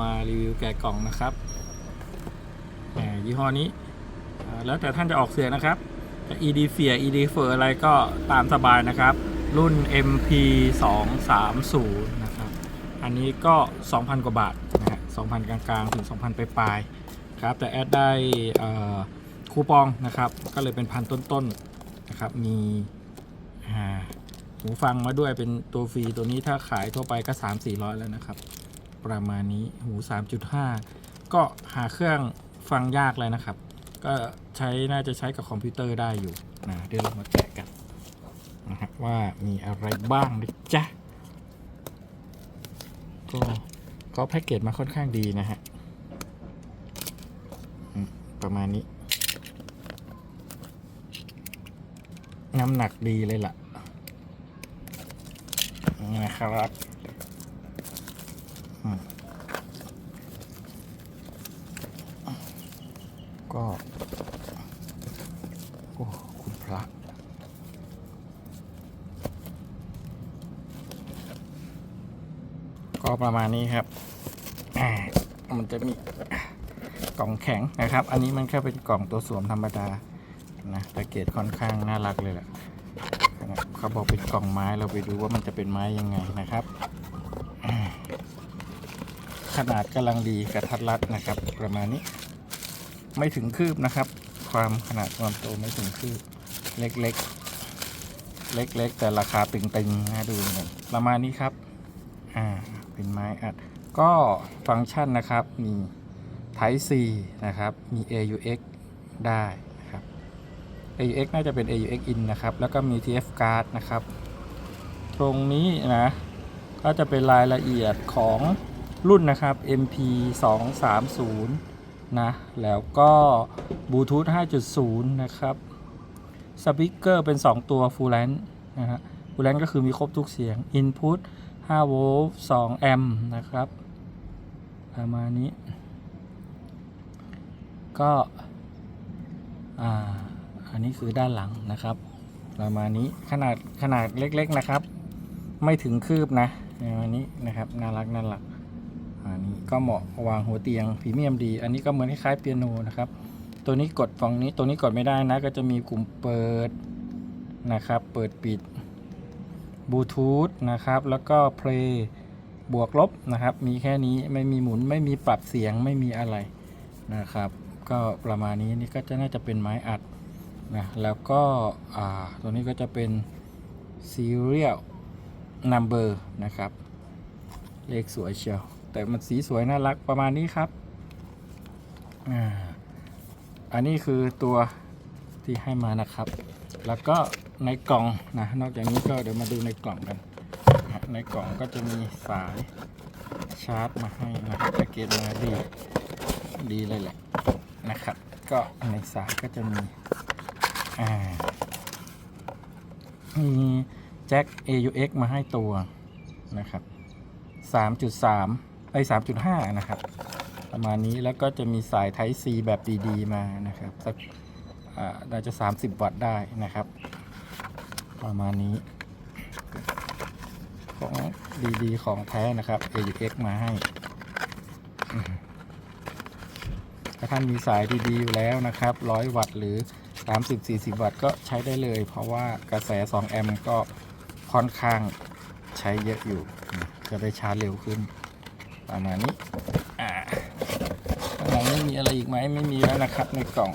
มารีวิวแกะกล่องนะครับแหมยี่ห้อนี้ แล้วแต่ท่านจะออกเสียงนะครับจะ ED เฟีย ED เฟอร์อะไรก็ตามสบายนะครับ รุ่น MP 2 3 0นะครับ อันนี้ก็ 2,000 กว่าบาทนะฮะ2,000 กลางๆ ถึง 2,000 ปลายๆครับ แต่แอดได้คูปองนะครับ ก็เลยเป็นพันต้นๆนะครับ มีหูฟังมาด้วยเป็นตัวฟรีตัวนี้ถ้าขายทั่วไปก็ 3 4 0 0 แล้วนะครับ ประมาณนี้หู 3.5 ก็หาเครื่องฟังยากเลยนะครับ ก็ใช้น่าจะใช้กับคอมพิวเตอร์ได้อยู่นะเดี๋ยวเรามาแกะกันนะครับว่ามีอะไรบ้างนะจ๊ะก็ก็แพ็กเกจมาค่อนข้างดีนะฮะประมาณนี้น้ำหนักดีเลยล่ะนะครับอืมก็ โอ้ คุณพระ ก็ ประมาณนี้ครับ มันจะมีกล่องแข็งนะครับ อันนี้มันแค่เป็นกล่องตัวสวมธรรมดานะแพ็กเกจค่อนข้างน่ารักเลยแหละเขาบอกเป็นกล่องไม้เราไปดูว่ามันจะเป็นไม้ยังไงนะครับ ขนาดกำลังดีกระทัดรัดนะครับ ประมาณนี้ ไม่ถึงคืบนะครับ ความขนาดความโตไม่ถึงคืบ เล็กๆเล็กๆ แต่ราคาตึงๆนะดูกันประมาณนี้ครับ อ่า เป็นไม้อัด ก็ฟังก์ชันนะครับมี Type C นะครับมี AUX ได้นะครับ AUX น่าจะเป็น AUX in นะครับแล้วก็มี TF card นะครับ ตรงนี้นะก็จะเป็นรายละเอียดของรุ่นนะครับ MP 2 3 0นะแล้วก็บลูทูธ5.0 นะครับสปีกเกอร์เป็น 2 ตัว Full l e n g t นะฮะ Full l e n g t ก็คือมีครบทุกเสียง Input 5 โวลต์2แอมป์นะครับ ประมาณนี้ ก็อ่าอันนี้คือด้านหลังนะครับ ประมาณนี้ขนาดขนาดเล็กๆนะครับ ไม่ถึงคืบนะประมาณนี้นะครับน่ารักน่ารักอันนี้ก็เหมาะวางหัวเตียงพรีเมียมดี อันนี้ก็เหมือนคล้ายเปียโนนะครับ ตัวนี้กดฝั่งนี้ตัวนี้กดไม่ได้นะ ก็จะมีกลุ่มเปิดนะครับ เปิดปิด บลูทูธนะครับ แล้วก็เพลย์บวกลบนะครับ มีแค่นี้ไม่มีหมุนไม่มีปรับเสียงไม่มีอะไรนะครับ ก็ประมาณนี้นี่ก็จะน่าจะเป็นไม้อัดนะแล้วก็อ่าตัวนี้ก็จะเป็น serial number นะครับ เลขสวยเชียว แต่มันสีสวยน่ารักประมาณนี้ครับอันนี้คือตัวที่ให้มานะครับ แล้วก็ ในกล่องนะนอกจากนี้ก็เดี๋ยวมาดูในกล่องกัน ในกล่องก็จะมีสายชาร์จมาให้นะครับแพ็กเกจมาดีดีเลยแหละนะครับ ก็ในสายก็จะมีอ่ามีแจ็ค AUX มาให้ตัวนะครับ3.3ไอ้3.5 นะครับ ประมาณนี้แล้วก็จะมีสาย Type C แบบดีๆ มานะครับสักอ่าน่าจะ 30 วัตต์ได้นะครับ ประมาณนี้ ของดีๆ ของแท้นะครับ AUX มาให้ ถ้าท่านมีสายดีๆ อยู่แล้วนะครับ100วัตต์หรือ 30-40 วัตต์ก็ใช้ได้เลย เพราะว่ากระแส 2 แอมป์ก็ค่อนข้างใช้เยอะอยู่ จะได้ชาร์จเร็วขึ้น ประมาณนี้ อ่าข้างในไม่มีอะไรอีกไหมไม่มีแล้วนะครับในกล่อง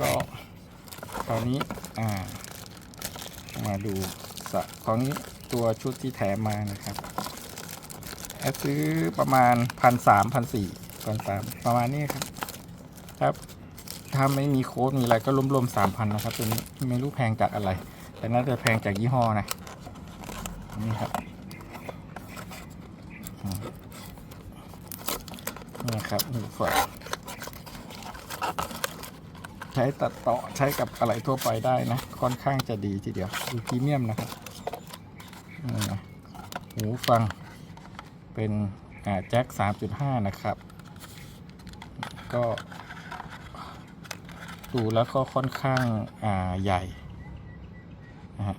ก็ ตอนนี้อ่า มาดูสะตอนนี้ตัวชุดที่แถมมานะครับแอดซื้อประมาณพันสามพันสี่พันสามประมาณนี้ครับ ครับ ถ้าไม่มีโค้ดมีอะไรก็รวมๆสามพันนะครับตัวนี้ไม่รู้แพงจากอะไร แต่น่าจะแพงจากยี่ห้อนะนี่ครับนี่ครับหูฟังใช้ตัดต่อใช้กับอะไรทั่วไปได้นะ ค่อนข้างจะดีทีเดียวดูพรีเมียมนะครับหูฟังเป็นแจ็ค 3.5 นะครับ ก็ดูแล้วก็ค่อนข้างาใหญ่นะฮะ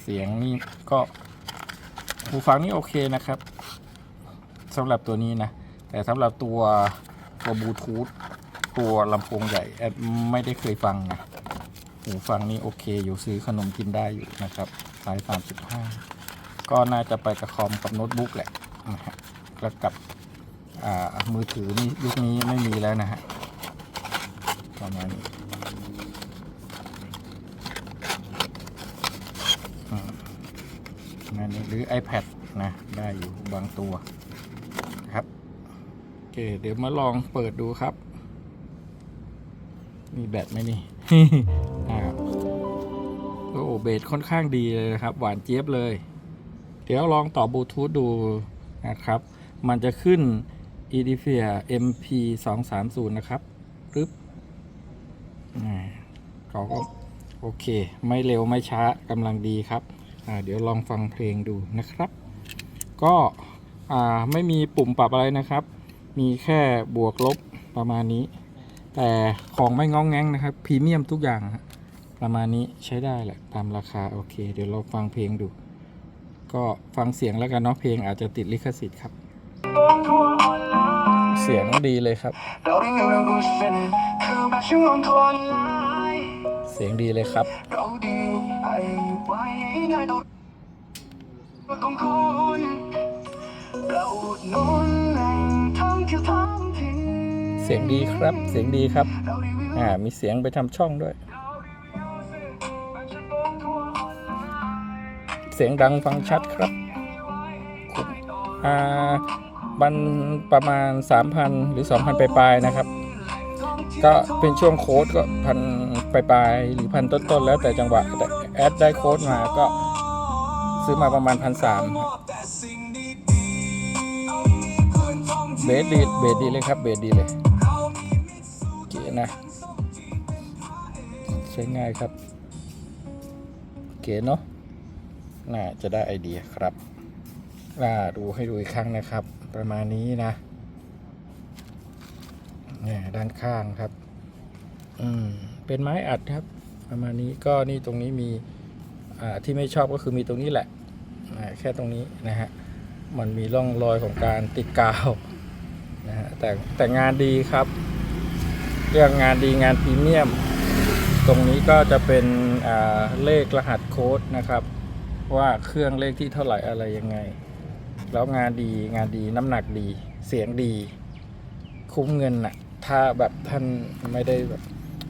เสียงนี่ก็หูฟังนี่โอเคนะครับสำหรับตัวนี้นะ แต่สำหรับตัวตัวบลูทูธ ตัวลำโพงใหญ่แอดไม่ได้เคยฟังนะหูฟังนี่โอเคอยู่ซื้อขนมกินได้อยู่นะครับสาย 35 ก็น่าจะไปกับคอมกับโน้ตบุ๊กแหละนะฮะแล้วกับมือถือนี่ยุคนี้ไม่มีแล้วนะฮะประมาณนี้นั่นนหรือ iPad นะ ได้อยู่บางตัวครับโอเค เดี๋ยวมาลองเปิดดูครับ มีแบตไหมนี่อ่าโอ้เบสค่อนข้างดีเลยนะครับ หวานเจี๊ยบเลย เดี๋ยวลองต่อบลูทูธดูนะครับ มันจะขึ้น e d i f i a MP 2 3 0นะครับปึ๊บอ่าเขาก็โอเค ไม่เร็วไม่ช้ากำลังดีครับอ่าเดี๋ยวลองฟังเพลงดูนะครับ ก็อ่าไม่มีปุ่มปรับอะไรนะครับ มีแค่บวกลบประมาณนี้ แต่ของไม่งองแง้งนะครับพรีเมียมทุกอย่างประมาณนี้ใช้ได้แหละตามราคาโอเค เดี๋ยวเราฟังเพลงดู ก็ฟังเสียงแล้วกันเนาะเพลงอาจจะติดลิขสิทธิ์ครับ เสียงดีเลยครับ เสียงดีเลยครับเราดีไอไว้ในดอกของคุณเราอุดหนุนแหล่งท่องเที่ยวท้ง สียงดีครับ เสียงดีครับ อ่า มีเสียงไปทำช่องด้วย เสียงดังฟังชัดครับ อ่ามันประมาณ 3,000 หรือ 2,000 ปลายๆนะครับ ก็เป็นช่วงโค้ดก็พันปลายๆหรือพันต้นๆ แล้วแต่จังหวะแต่แอดได้โค้ดมาก็ซื้อมาประมาณพันสามเบสดีเบสดีเลยครับ เบสดีเลย นะ ใช้ง่ายครับเก๋เนาะน่าจะได้ไอเดียครับน่าดูให้ดูอีกครั้งนะครับ ประมาณนี้นะเนี่ยด้านข้างครับ อืม เป็นไม้อัดครับ ประมาณนี้ก็นี่ตรงนี้มี อ่า ที่ไม่ชอบก็คือมีตรงนี้แหละอ่าแค่ตรงนี้นะฮะ มันมีร่องรอยของการติดกาวนะฮะแต่แต่งานดีครับ เรื่องงานดีงานพรีเมียม ตรงนี้ก็จะเป็นเลขรหัสโค้ดนะครับ ว่าเครื่องเลขที่เท่าไหร่อะไรยังไง แล้วงานดีงานดีน้ำหนักดีเสียงดี คุ้มเงินน่ะถ้าแบบท่านไม่ได้แบบ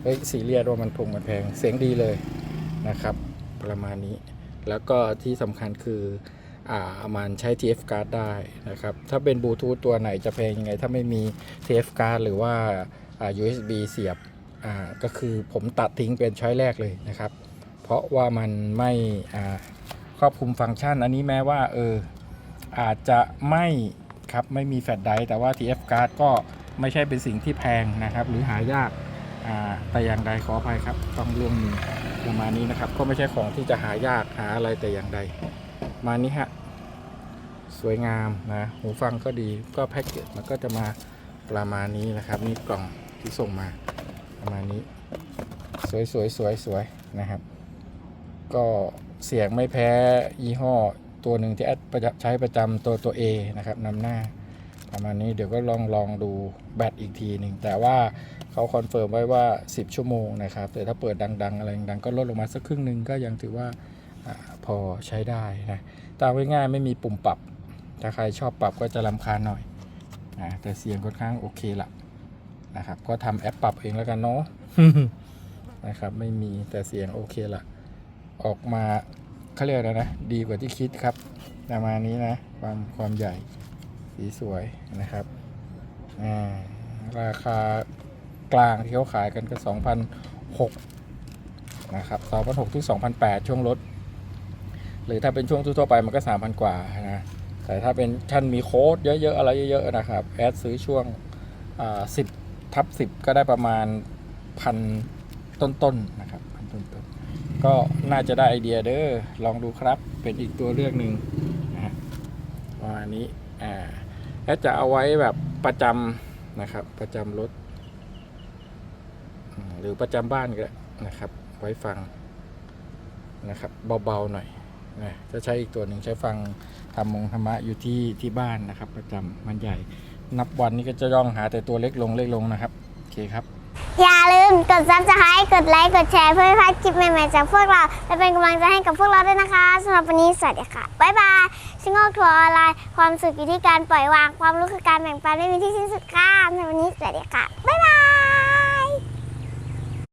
เฮ้ยซีเรียสว่ามันถูกมันแพงเสียงดีเลยนะครับ ประมาณนี้ แล้วก็ที่สำคัญคืออ่ามันใช้ TF card ได้นะครับ ถ้าเป็นบลูทูธตัวไหนจะแพงยังไง ถ้าไม่มี TF card หรือว่า USB เสียบอ่าก็คือผมตัดทิ้งเป็นช้อยแรกเลยนะครับ เพราะว่ามันไม่อ่าครอบคลุมฟังก์ชัน อันนี้แม้ว่าเอออาจจะไม่ครับไม่มีแฟลชไดร์แต่ว่า TF card ก็ไม่ใช่เป็นสิ่งที่แพงนะครับ หรือหายากอ่าแต่อย่างใดขออภัยครับ ต้องเรื่องนี้ประมาณนี้นะครับ ก็ไม่ใช่ของที่จะหายากหาอะไรแต่อย่างใด มานี้ฮะสวยงามนะหูฟังก็ดีก็แพ็กเกจมันก็จะมาประมาณนี้นะครับนี่กล่อง ที่ส่งมาประมาณนี้ สวยสวยสวยสวยนะครับ ก็เสียงไม่แพ้ยี่ห้อตัวหนึ่งที่แอดประจำใช้ประจำตัวตัว A นะครับนำหน้าประมาณนี้เดี๋ยวก็ลองลองดูแบตอีกทีหนึ่งแต่ว่าเขาคอนเฟิร์มไว้ว่า 10 ชั่วโมงนะครับ แต่ถ้าเปิดดัง ๆ อะไรดังก็ลดลงมาสักครึ่งหนึ่งก็ยังถือว่าอพอใช้ได้นะตามง่ายๆไม่มีปุ่มปรับ ถ้าใครชอบปรับก็จะลำคาญหน่อยนะแต่เสียงค่อนข้างโอเคละ นะครับ ก็ทำแอปปรับเองแล้วกันเนาะ นะครับ ไม่มีแต่เสียงโอเคละออกมาเขาเรียกอะไรนะ ดีกว่าที่คิดครับ ประมาณนี้นะ ความความใหญ่สีสวยนะครับอ่าราคากลางที่เขาขายกันก็2,006นะครับ2,006ถึง2,008 ช่วงลดหรือถ้าเป็นช่วงทั่วไปมันก็ 3,000 กว่านะแต่ถ้าเป็นท่านมีโค้ดเยอะๆ อะไรเยอะๆ นะครับ แอดซื้อช่วงอ่า10 ทับ10ก็ได้ประมาณพันต้นๆนะครับพันต้นๆก็น่าจะได้ไอเดียเด้อลองดูครับเป็นอีกตัวเลือกหนึ่งนะฮะประมานี้อ่าแอดจะเอาไว้แบบประจำนะครับประจำรถ หรือประจำบ้านก็ได้นะครับ ไว้ฟังนะครับเบาๆหน่อยนะจะใช้อีกตัวหนึ่งใช้ฟังทำมงธรรมะอยู่ที่ที่บ้านนะครับ ประจำมันใหญ่ นับวันนี้ก็จะย่องหาแต่ตัวเล็กลงเล็กลงนะครับโอเคครับ อย่าลืมกดซับสไครต์กดไลค์กดแชร์เพื่อไม่พลาดคลิปใหม่ๆจากพวกเรา และเป็นกำลังใจให้กับพวกเราด้วยนะคะสำหรับวันนี้สวัสดีค่ะบ๊ายบายชิงโง่ทัวร์ออนไลน์ความสุขอยู่ที่การปล่อยวางความรู้คือการแบ่งปันไม่มีที่สิ้นสุดค่ะในวันนี้สวัสดีค่ะบ๊ายบาย